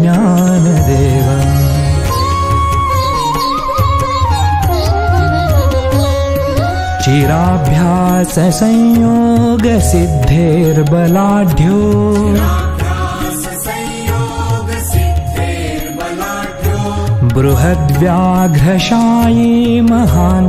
ज्ञानदेवम् चिराभ्याससंयोगसिद्धेर्बलाढ्यो बृहद्व्याघ्रशायी महान्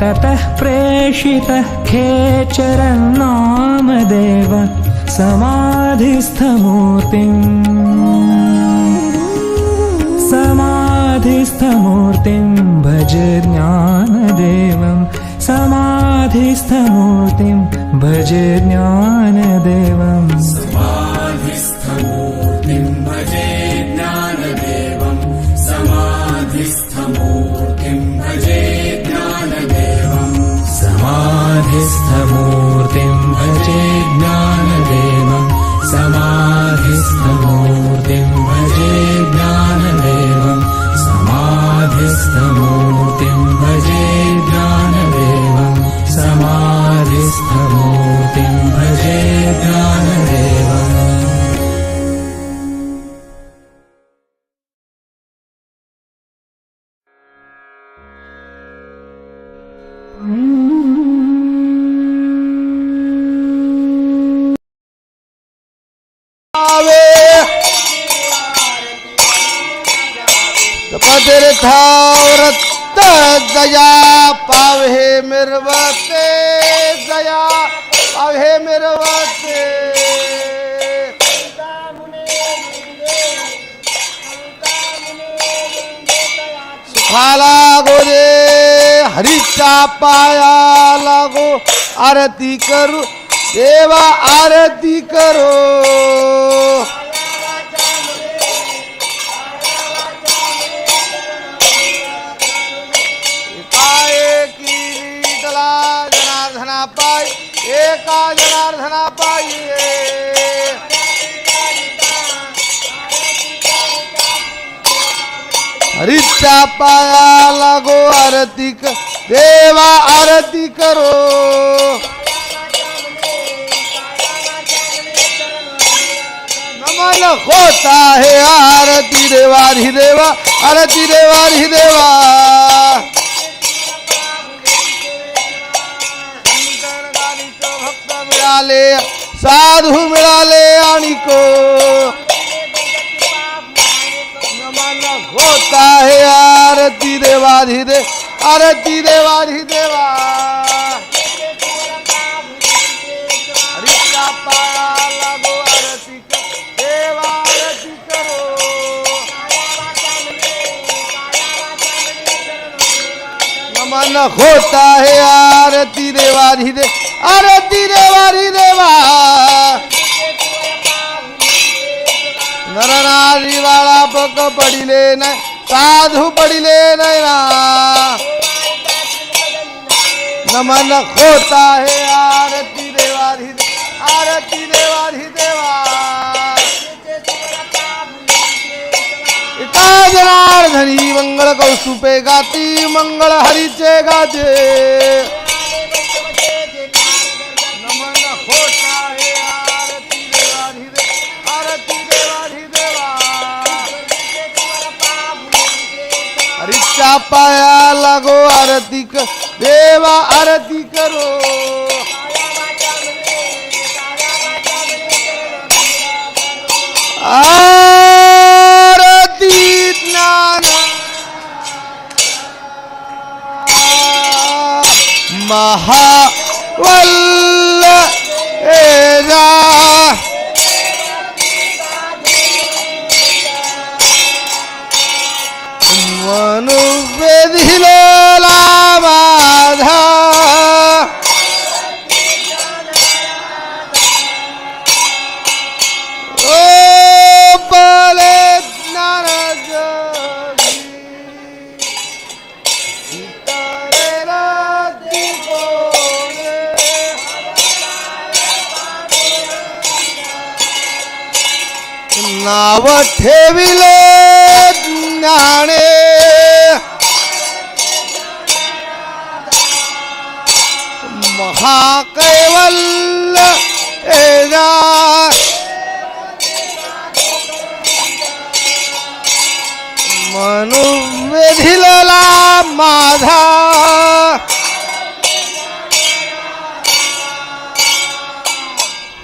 ततः प्रेषितः खेचरं नामदेव समाधिस्थमूर्तिम् समाधिस्थमूर्तिं भज ज्ञानदेवं समाधिस्थमूर्तिं भज ज्ञानदेवम् is the पतिरथावृत्त दया पावे मिर्वते दया पावे मिर्वते। सुखाला गोरे हरीचा पाया लागो आरती करो देवा आरती करो। हरीच्या पाया लागो आरती क देवा आरती करो। नमन होता है आरती देवारी देवा आरती देवारी देवा शंकरगाणीचं भक्त मिळाले साधू मिळाले को। रंग होता है आरती देवा धीरे आरती देवा धी देवा मन होता है आरती देवा धीरे आरती देवा धी देवा नरनारी वाळा पक पडिले नाही साधू पडिले नाही ना। नमन होता है आरती देवाधी दे आरती देवाधी देवा। एका जनार्दनी मंगळ कौस्तुपे गाती मंगळ हरीचे गाजे। देवाच्या पाया लगो आरती कर देवा आरती करो। आरती ज्ञान महावल्ल నువ్వే దిలోలా బాధా नाव ठेविले ज्ञाने। महाकैवल मनु विधि लला माधा।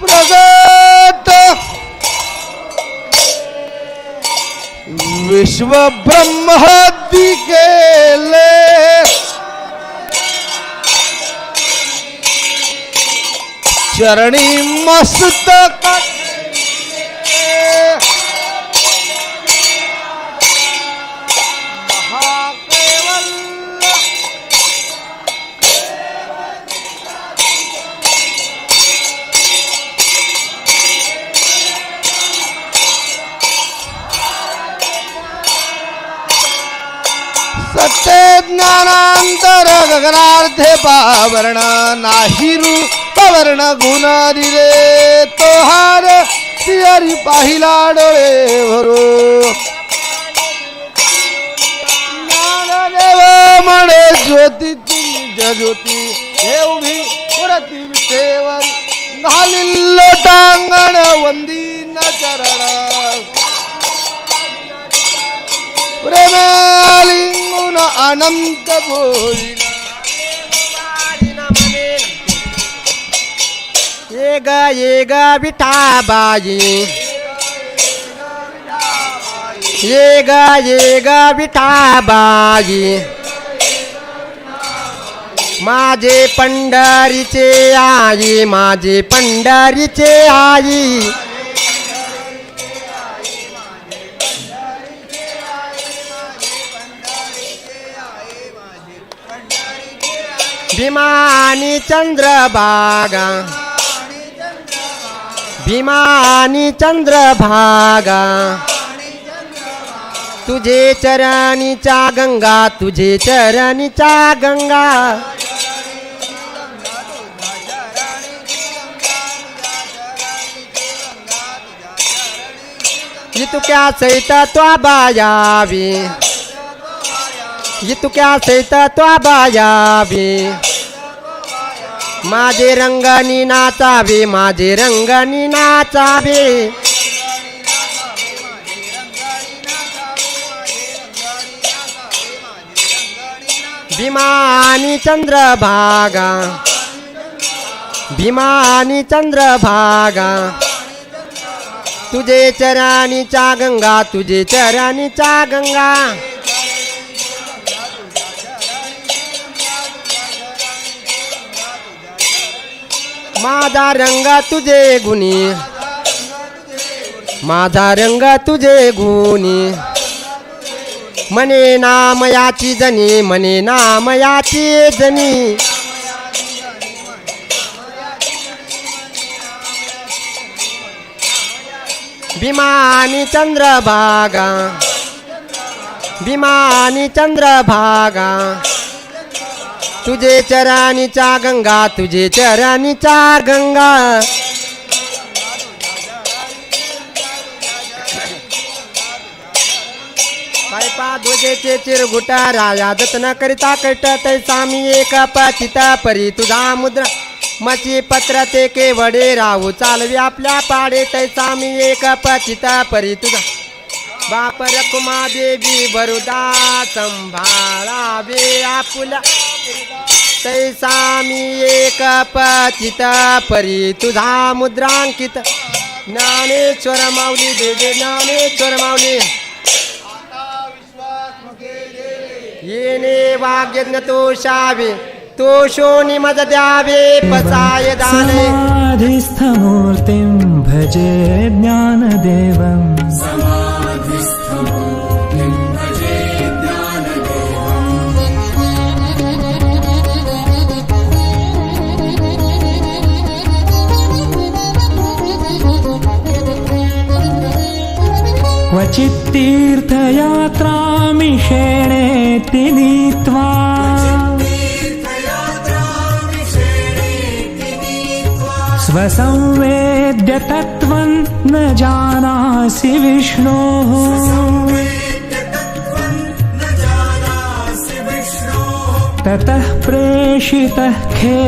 प्रगत विश्व ब्रह्मदि के ले। चरणी मस्त सत्य ज्ञानांतर गगनार्थे पावरण नाही वर्ण गुण दिले तो हार तियारी पाहिला डोळे भरो ज्ञानदेव म्हणे ज्योती तुझ्या ज्योती हे उभी पुरती विटेवर घालील वंदी न चरण प्रेमालिंगुन अनंत भोजिन ये ग ये ग विठाबाई ये ग ये ग विठाबाई माझे पंढरीचे आई माझे पंढरीचे आई. भीमानी चंद्रबागा भीमानी चंद्र भागा तुझे चरणी चा गंगा, तुझे चरणी चा गंगा। ये तू क्या सहित तो बायावी तू क्या सहित तो बायावी माझे रंगानी नाचावे माझे रंगानी नाचावे. भीमानी चंद्रभागा भीमानी चंद्रभागा. तुझे चराणीचा गंगा तुझे चराणीचा गंगा. माझा रंग तुझे गुणी. माझा रंग तुझे गुणी. मने नामयाची जनी मने नामयाची जनी. भीमानी चंद्रभागा. भीमानी चंद्रभागा. तुझे चराणीच्या गंगा तुझे चराणीच्या गंगा. ध्वजेचे चिरगुटा राया जतन करिता कट तैसामी एक पतित परी तुझा मुद्रा. मची पत्र ते केवडे राहू चालवी आपल्या पाडे तैसामी एक पतित परी तुझा. बाप कुमा देवी बरुदा संभाळावे आपुला. तैसा मी एक पतित परी तुझा मुद्रांकित. ज्ञानेश्वर माऊली दे ज्ञानेश्वर माऊली. येणे वाग्यज्ञ तोषावे तोषोनि मज द्यावे पचाय दाने. समाधिस्थमूर्तिं भजे क्वचित् तीर्थयात्रामिषेणेति नीत्वा स्वसंवेद्य तत्त्वं न जानासि विष्णोः। ततः प्रेषितः खे